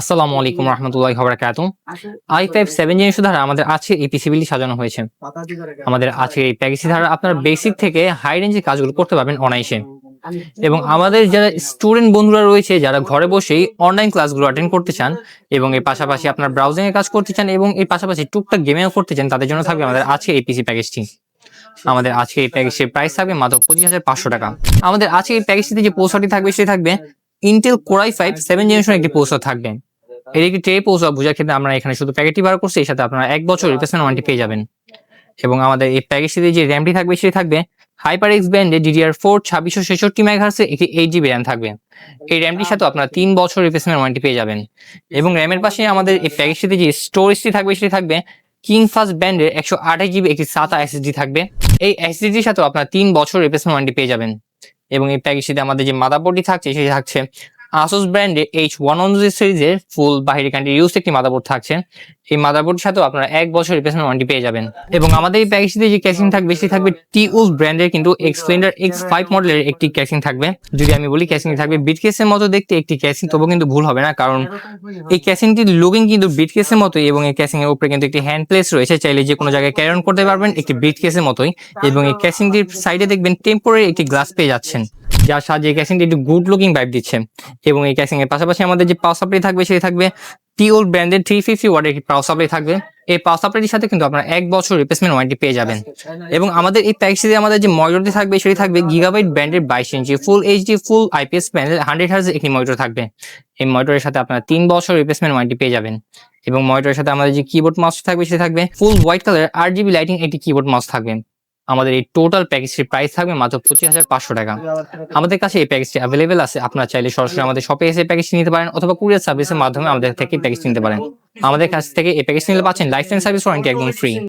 আসসালামু আলাইকুম রহমতুল্লাহ খবরাকাত আই ফাইভ সেভেন জেনারেশন দ্বারা আমাদের আছে এই পিসিবিলি সাজানো হয়েছে। আমাদের আছে এই প্যাকেজটি দ্বারা আপনার বেসিক থেকে হাই রেঞ্জের কাজগুলো করতে পারবেন অনায়াসে। এবং আমাদের যারা স্টুডেন্ট বন্ধুরা রয়েছে যারা ঘরে বসেই অনলাইন ক্লাসগুলো অ্যাটেন্ড করতে চান এবং এর পাশাপাশি আপনার ব্রাউজিং এর কাজ করতে চান এবং এর পাশাপাশি টুকটাক গেমেও করতে চান তাদের জন্য থাকবে আমাদের আছে এই পিসি প্যাকেজটি আমাদের আজকে এই প্যাকেজের প্রাইস থাকবে মাত্র পঁচিশ হাজার পাঁচশো টাকা। আমাদের আজকে এই প্যাকেজটিতে যে পোস্টারটি থাকবে সেটি থাকবে Intel core i five seven generation একটি পোস্টার থাকবে। এর একটি ট্রে পোস্টার বোঝার ক্ষেত্রে আমরা এখানে শুধু প্যাকেটটি বার করছি এর সাথে আপনারা এক বছর রিপ্লেসমেন্ট ওয়ারেন্টি পেয়ে যাবেন। এবং আমাদের এই প্যাকেজটিতে যে র্যামটি থাকবে সেটি থাকবে হাইপার এক্স ব্যান্ডে ডিডিআর ফোর ছাব্বিশশো ছেষট্টি মেগাহার্সের একটি এইট জিবি র্যাম থাকবে। এই র্যামটির সাথে আপনারা তিন বছর রিপ্লেসমেন্ট ওয়ারেন্টি পেয়ে যাবেন। এবং র্যামের পাশে আমাদের এই প্যাকেজটিতে যে স্টোরেজটি থাকবে সেটি থাকবে কিং ফাস্ট ব্যান্ডের একশো আঠাশ জিবি একটি সাতা এসএসডি থাকবে। এই এসএসডির সাথেও আপনারা তিন বছর রিপ্লেসমেন্ট ওয়ারেন্টি পেয়ে যাবেন। এবং এই প্যাকেজটিতে আমাদের যে মাদাবোর্ডটি থাকছে সেটি থাকছে আসুস ব্র্যান্ডের এইচ ওয়ান সিরিজের ফুল বাহিরে কান্ট্রি ইউজ একটি মাদারবোর্ড থাকছে। এই মাদারবোর্ডের সাথেও আপনারা এক বছর রিপ্লেসমেন্ট ওয়ারেন্টি পেয়ে যাবেন। এবং আমাদের এই প্যাকেজটিতে যে ক্যাসিং থাকবে, সেটি থাকবে টিউজ ব্র্যান্ডের কিন্তু এক্সপ্লেন্ডার এক্স ফাইভ মডেলের একটি ক্যাসিং থাকবে। যদি আমি বলি ক্যাসিং থাকবে বিট কেসের মতো দেখতে একটি ক্যাসিং তবু কিন্তু ভুল হবে না, কারণ এই ক্যাসিংটির লুকিং কিন্তু বিট কেসের মতোই এবং এই ক্যাসিং এর উপরে কিন্তু একটি হ্যান্ড প্লেস রয়েছে। চাইলে যে কোনো জায়গায় ক্যারি অন করতে পারবেন, একটি বিট কেসের মতোই। এবং এই ক্যাসিংটির সাইডে দেখবেন টেম্পোরারি একটি গ্লাস পেয়ে যাচ্ছেন। যার সাহায্যে এই ক্যাসিংটি একটি গুড লুকিং ভাইব দিচ্ছে। এবং এই ক্যাসিং এর পাশাপাশি আমাদের যে পাওয়ার সাপ্লাই থাকবে, সেটি থাকবে টিওল ব্র্যান্ডের থ্রি ফিফটি ওয়ার্ডের একটি পাওয়ার সাপ্লাই থাকবে। এই পাওয়ার সাপ্লাইটির সাথে কিন্তু আপনারা এক বছর রিপ্লেসমেন্ট ওয়ারেন্টি পেয়ে যাবেন। এবং আমাদের এই প্যাকেজটিতে আমাদের যে মনিটরটি থাকবে, সেটি থাকবে গিগাবাইট ব্র্যান্ডের বাইশ inch full HD full IPS panel hundred hertz একটি মনিটর থাকবে। এই মনিটরের সাথে আপনারা তিন বছর রিপ্লেসমেন্ট ওয়ারেন্টি পেয়ে যাবেন। এবং মনিটরের সাথে আমাদের যে কিবোর্ড মাউস থাকবে, সেটি থাকবে ফুল হোয়াইট কালার আর জিবি লাইটিং একটি কিবোর্ড মাউস থাকবে। আমাদের এই টোটাল প্যাকেজটির প্রাইস থাকবে মাত্র পঁচিশ হাজার পাঁচশো টাকা। আমাদের কাছে এই প্যাকেজটি অ্যাভেলেবেল আছে, আপনারা চাইলে সরাসরি আমাদের শপে এসে প্যাকেজটি নিতে পারেন অথবা কুরিয়ার সার্ভিসের মাধ্যমে আমাদের থেকে প্যাকেজ নিতে পারেন। আমাদের কাছ থেকে এই প্যাকেজ নিলে পাচ্ছেন লাইফ সার্ভিস ওয়ারেন্টি একদম ফ্রি